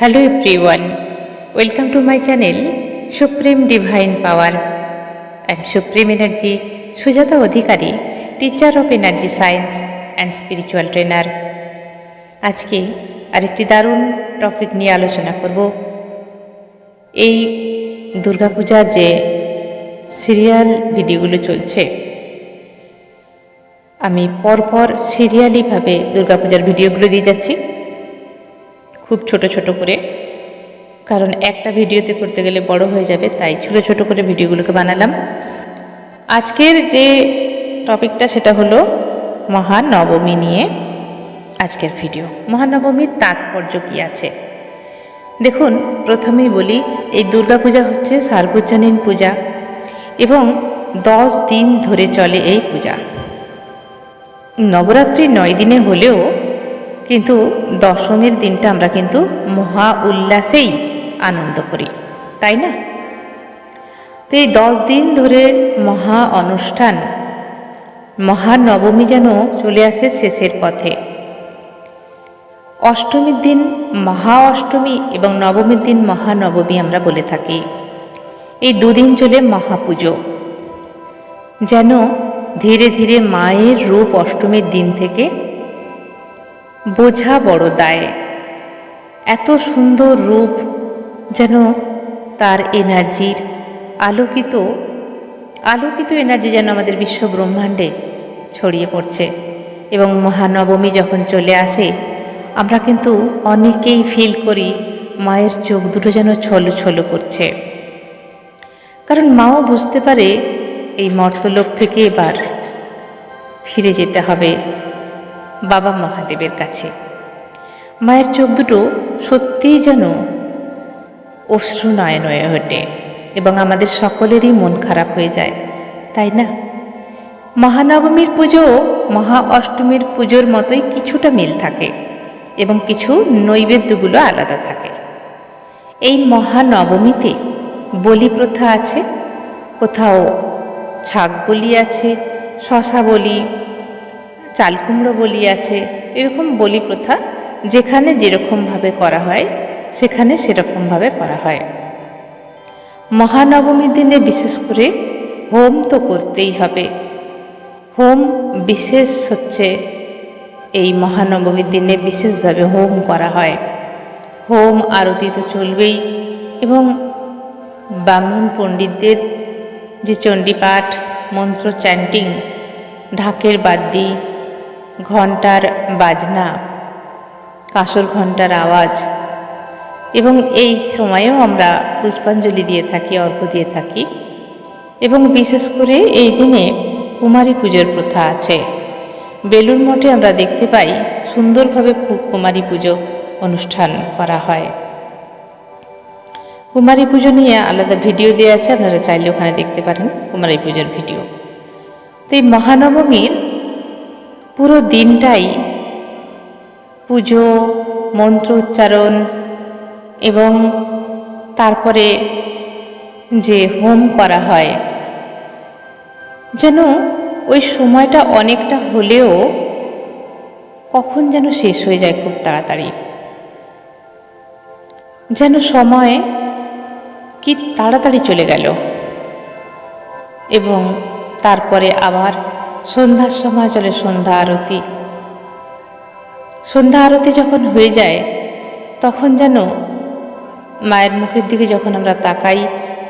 Hello everyone welcome to my channel supreme divine power and supreme energy Sujata Adhikari teacher of energy science and spiritual trainer আজকে আরেকটি দারুণ topic নিয়ে আলোচনা করব। এই দুর্গাপূজার যে সিরিয়াল ভিডিওগুলো চলছে, আমি পরপর সিরিয়ালিভাবে দুর্গাপূজার ভিডিওগুলো দিয়ে যাচ্ছি। খুব ছোট ছোট করে। কারণ একটা ভিডিওতে করতে গেলে বড় হয়ে যাবে, তাই ছোট ছোট করে ভিডিওগুলোকে বানালাম। আজকের যে টপিকটা সেটা হলো মহানবমী নিয়ে আজকের ভিডিও। মহানবমীর তাৎপর্য কী আছে? দেখুন, প্রথমেই বলি, এই দুর্গাপূজা হচ্ছে সার্বজনীন পূজা এবং দশ দিন ধরে চলে এই পূজা। নবরাত্রি নয় দিনে হলেও কিন্তু দশমীর দিনটা আমরা কিন্তু মহা উল্লাসেই আনন্দ করি, তাই না? তো এই দশ দিন ধরে মহা অনুষ্ঠান মহানবমী যেন চলে আসে শেষের পথে। অষ্টমীর দিন মহা অষ্টমী এবং নবমীর দিন মহানবমী আমরা বলে থাকি। এই দুদিন চলে মহাপুজো যেন ধীরে ধীরে মায়ের রূপ অষ্টমীর দিন থেকে বোঝা বড় দায়। এত সুন্দর রূপ যেন তার এনার্জির আলোকিত আলোকিত এনার্জি যেন আমাদের বিশ্ব ব্রহ্মাণ্ডে ছড়িয়ে পড়ছে এবং মহানবমী যখন চলে আসে, আমরা কিন্তু অনেকেই ফিল করি মায়ের চোখ দুটো যেন ছলো ছলো করছে। কারণ মাও বুঝতে পারে এই মর্তলোক থেকে এবার ফিরে যেতে হবে। বাবা মহাদেবের কাছে। মায়ের চোখ দুটো সত্যিই যেন অশ্রু নয় ওঠে এবং আমাদের সকলেরই মন খারাপ হয়ে যায়, তাই না? মহানবমীর পুজো মহা অষ্টমীর পুজোর মতোই কিছুটা মিল থাকে এবং কিছু নৈবেদ্যগুলো আলাদা থাকে। এই মহানবমীতে বলি প্রথা আছে, কোথাও ছাগ বলি আছে, শশা বলি চাল কুমড়ো বলি আছে এরকম বলি প্রথা যেখানে যেরকমভাবে করা হয়, সেখানে সেরকমভাবে করা হয়। মহানবমীর দিনে বিশেষ করে হোম তো করতেই হবে। হোম বিশেষ হচ্ছে এই মহানবমীর দিনে বিশেষভাবে হোম করা হয়। হোম আরতি তো চলবেই এবং ব্রাহ্মণ পণ্ডিতদের যে চণ্ডীপাঠ, মন্ত্র চ্যান্টিং ঢাকের বাদ্যি ঘণ্টার বাজনা কাঁসর ঘণ্টার আওয়াজ এবং এই সময়েও আমরা পুষ্পাঞ্জলি দিয়ে থাকি, অর্ঘ্য দিয়ে থাকি এবং বিশেষ করে এই দিনে কুমারী পুজোর প্রথা আছে। বেলুর মঠে আমরা দেখতে পাই সুন্দরভাবে কুমারী পুজো অনুষ্ঠান করা হয়। কুমারী পুজো নিয়ে আলাদা ভিডিও দেওয়া আছে, আপনারা চাইলে ওখানে দেখতে পারেন কুমারী পুজোর ভিডিও। তো এই মহানবমীর পুরো দিনটাই পুজো, মন্ত্র উচ্চারণ এবং তারপরে যে হোম করা হয়। যেন ওই সময়টা অনেকটা হলেও কখন যেন শেষ হয়ে যায় খুব তাড়াতাড়ি। যেন সময় কি তাড়াতাড়ি চলে গেল। এবং তারপরে আবার সন্ধ্যার সময় চলে সন্ধ্যা আরতি। সন্ধ্যা আরতি যখন হয়ে যায়, তখন যেন মায়ের মুখের দিকে যখন আমরা তাকাই,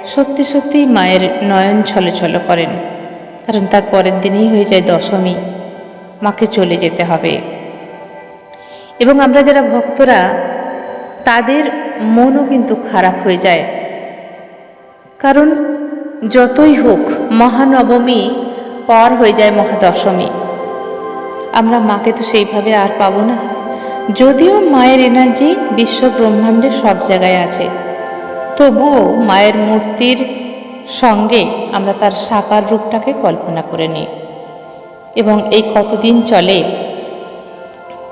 সত্যি সত্যি মায়ের নয়ন ছলো ছলো করেন। কারণ তার পরের দিনেই হয়ে যায় দশমী, মাকে চলে যেতে হবে। এবং আমরা যারা ভক্তরা, তাদের মনও কিন্তু খারাপ হয়ে যায়। কারণ যতই হোক, মহানবমী পর হয়ে যায় মহাদশমী। আমরা মাকে তো সেইভাবে আর পাবো না। যদিও মায়ের এনার্জি বিশ্ব ব্রহ্মাণ্ডের সব জায়গায় আছে। তবুও মায়ের মূর্তির সঙ্গে আমরা তার সাকার রূপটাকে কল্পনা করে নিই। এবং এই কতদিন চলে?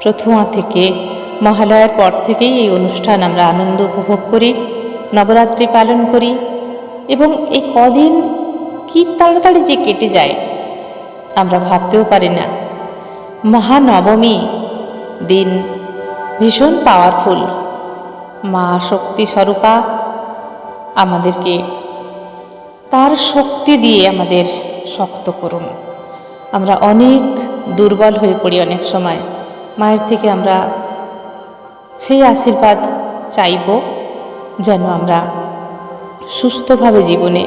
প্রথমা থেকে, মহালয়ার পর থেকেই এই অনুষ্ঠান আমরা আনন্দ উপভোগ করি, নবরাত্রি পালন করি। এবং এই কদিন কি তাড়াতাড়ি যে কেটে যায় আমরা ভাবতেও পারি না। মহানবমী দিন ভীষণ পাওয়ারফুল মা শক্তি স্বরূপা আমাদেরকে তার শক্তি দিয়ে আমাদের শক্ত করুন। আমরা অনেক দুর্বল হয়ে পড়ি অনেক সময়। মায়ের থেকে আমরা সেই আশীর্বাদ চাইব যেন আমরা সুস্থভাবে জীবনে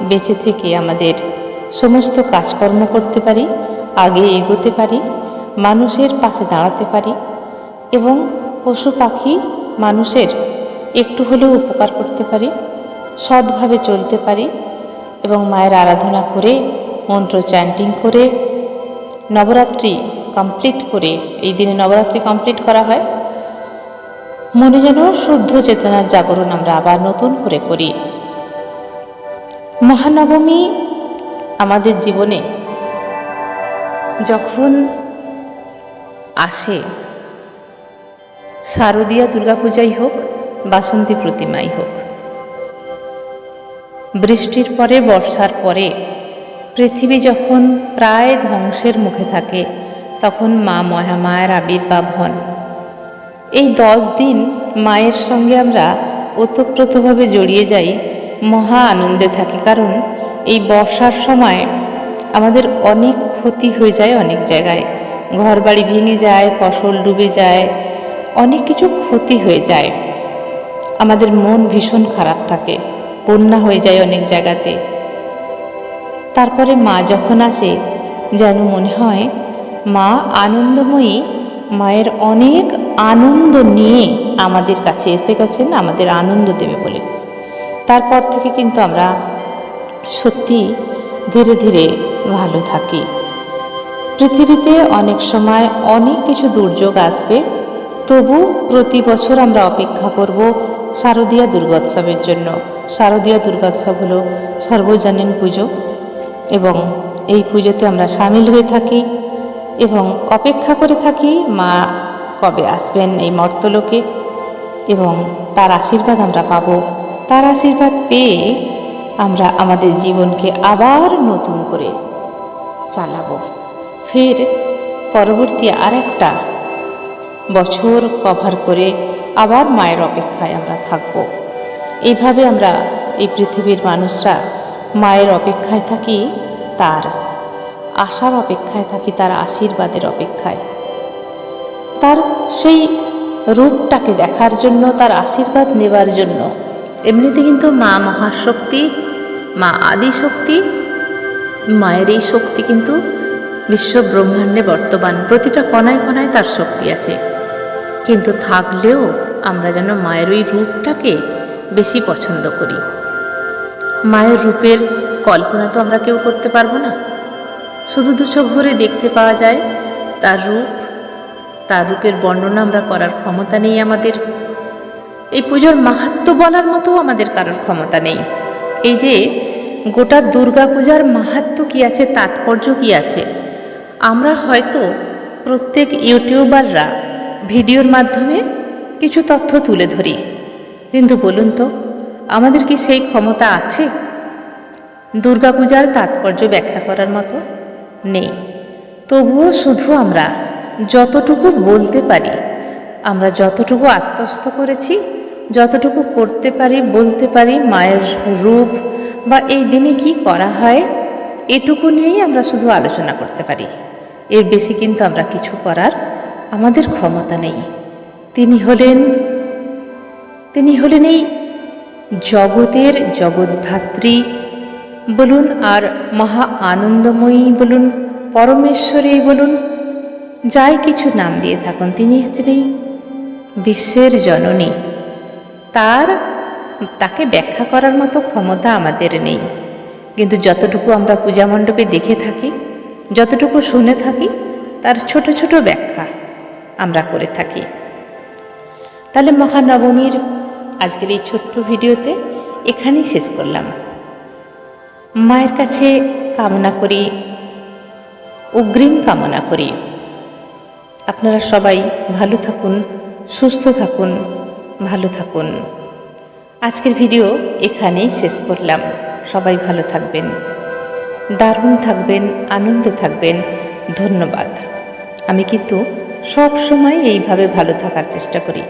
বেঁচে থেকে আমাদের সমস্ত কাজকর্ম করতে পারি, আগে এগোতে পারি, মানুষের পাশে দাঁড়াতে পারি এবং পশু পাখি মানুষের একটু হলেও উপকার করতে পারি, সৎভাবে চলতে পারি এবং মায়ের আরাধনা করে, মন্ত্র চ্যান্টিং করে, নবরাত্রি কমপ্লিট করে, এই দিনে নবরাত্রি কমপ্লিট করা হয়। মনে যেন শুদ্ধ চেতনার জাগরণ আমরা আবার নতুন করে করি। মহানবমী আমাদের জীবনে যখন আসে, শারদীয়া দুর্গাপূজাই হোক, বাসন্তী প্রতিমাই হোক, বৃষ্টির পরে, বর্ষার পরে, পৃথিবী যখন প্রায় ধ্বংসের মুখে থাকে, তখন মা মহামায়ের আবির্ভাব হন এই দশ দিন মায়ের সঙ্গে আমরা ওতপ্রোতভাবে জড়িয়ে যাই, মহা আনন্দে থাকি। কারণ এই বর্ষার সময় আমাদের অনেক ক্ষতি হয়ে যায় অনেক জায়গায়। ঘর বাড়ি ভেঙে যায়, ফসল ডুবে যায়, অনেক কিছু ক্ষতি হয়ে যায়। আমাদের মন ভীষণ খারাপ থাকে, বন্যা হয়ে যায় অনেক জায়গাতে। তারপরে মা যখন আসে, যেন মনে হয় মা আনন্দময়ী, মায়ের অনেক আনন্দ নিয়ে আমাদের কাছে এসে গেছেন, আমাদের আনন্দ দেবে বলে। তারপর থেকে কিন্তু আমরা সত্যি ধীরে ধীরে ভালো থাকি। পৃথিবীতে অনেক সময় অনেক কিছু দুর্যোগ আসবে, তবু প্রতি বছর আমরা অপেক্ষা করব শারদীয়া দুর্গোৎসবের জন্য। শারদীয়া দুর্গোৎসব হলো সর্বজনীন পুজো এবং এই পুজোতে আমরা সামিল হয়ে থাকি এবং অপেক্ষা করে থাকি মা কবে আসবেন এই মর্তলোকে এবং তার আশীর্বাদ আমরা পাব। তার আশীর্বাদ পেয়ে আমরা আমাদের জীবনকে আবার নতুন করে চালাবো। ফের পরবর্তী আর একটা বছর কভার করে আবার মায়ের অপেক্ষায় আমরা থাকব। এইভাবে আমরা এই পৃথিবীর মানুষরা মায়ের অপেক্ষায় থাকি, তার আশার অপেক্ষায় থাকি, তার আশীর্বাদের অপেক্ষায়। তার সেই রূপটাকে দেখার জন্য, তার আশীর্বাদ নেবার জন্য এমনিতে কিন্তু মা মহাশক্তি মা আদিশক্তি, মায়ের এই শক্তি কিন্তু বিশ্ব ব্রহ্মাণ্ডে বর্তমান। প্রতিটা কণায় কণায় তার শক্তি আছে। কিন্তু থাকলেও আমরা যেন মায়ের ওই রূপটাকে বেশি পছন্দ করি। মায়ের রূপের কল্পনা তো আমরা কেউ করতে পারব না। শুধু দু চোখ ভরে দেখতে পাওয়া যায়, তার রূপ, তার রূপের বর্ণনা আমরা করার ক্ষমতা নেই আমাদের। এই পুজোর মাহাত্ম বলার মতো আমাদের কারোর ক্ষমতা নেই। এই যে গোটা দুর্গা পূজার মাহাত্ম কী আছে, তাৎপর্য কী আছে? আমরা হয়তো প্রত্যেক ইউটিউবাররা ভিডিওর মাধ্যমে কিছু তথ্য তুলে ধরি। কিন্তু বলুন তো, আমাদের কি সেই ক্ষমতা আছে? দুর্গাপূজার তাৎপর্য ব্যাখ্যা করার মতো নেই। তবুও শুধু আমরা যতটুকু বলতে পারি, আমরা যতটুকু আত্মস্থ করেছি যতটুকু করতে পারি, বলতে পারি, মায়ের রূপ বা এই দিনে কি করা হয়, এটুকু নিয়েই আমরা শুধু আলোচনা করতে পারি। এর বেশি কিন্তু আমরা কিছু করার আমাদের ক্ষমতা নেই। তিনি হলেন তিনি হলেন এই জগতের জগদ্ধাত্রী বলুন আর মহা আনন্দময়ী বলুন, পরমেশ্বরী বলুন, যাই কিছু নাম দিয়ে থাকুন, তিনি হচ্ছেন এই বিশ্বের জননী। তার, তাকে ব্যাখ্যা করার মতো ক্ষমতা আমাদের নেই। কিন্তু যতটুকু আমরা পূজা মণ্ডপে দেখে থাকি, যতটুকু শুনে থাকি, তার ছোট ছোট ব্যাখ্যা আমরা করে থাকি। তাহলে মহানবমীর আজকের এই ছোট্ট ভিডিওতে এখানেই শেষ করলাম। মায়ের কাছে কামনা করি, অগ্রিম কামনা করি। আপনারা সবাই ভালো থাকুন, সুস্থ থাকুন। ভালো থাকুন। আজকের ভিডিও এখানেই শেষ করলাম। সবাই ভালো থাকবেন, দারুণ থাকবেন, আনন্দে থাকবেন। ধন্যবাদ। আমি কিন্তু সব সময় এইভাবে ভালো থাকার চেষ্টা করি।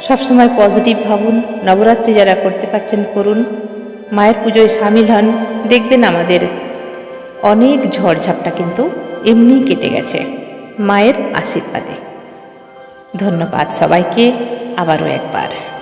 সবসময় পজিটিভ ভাবুন, নবরাত্রি যারা করতে পারছেন করুন। মায়ের পুজোয় সামিল হন। দেখবেন আমাদের অনেক ঝড়ঝাপটা কিন্তু এমনিই কেটে গেছে, মায়ের আশীর্বাদে। ধন্যবাদ সবাইকে। আবারও একবার।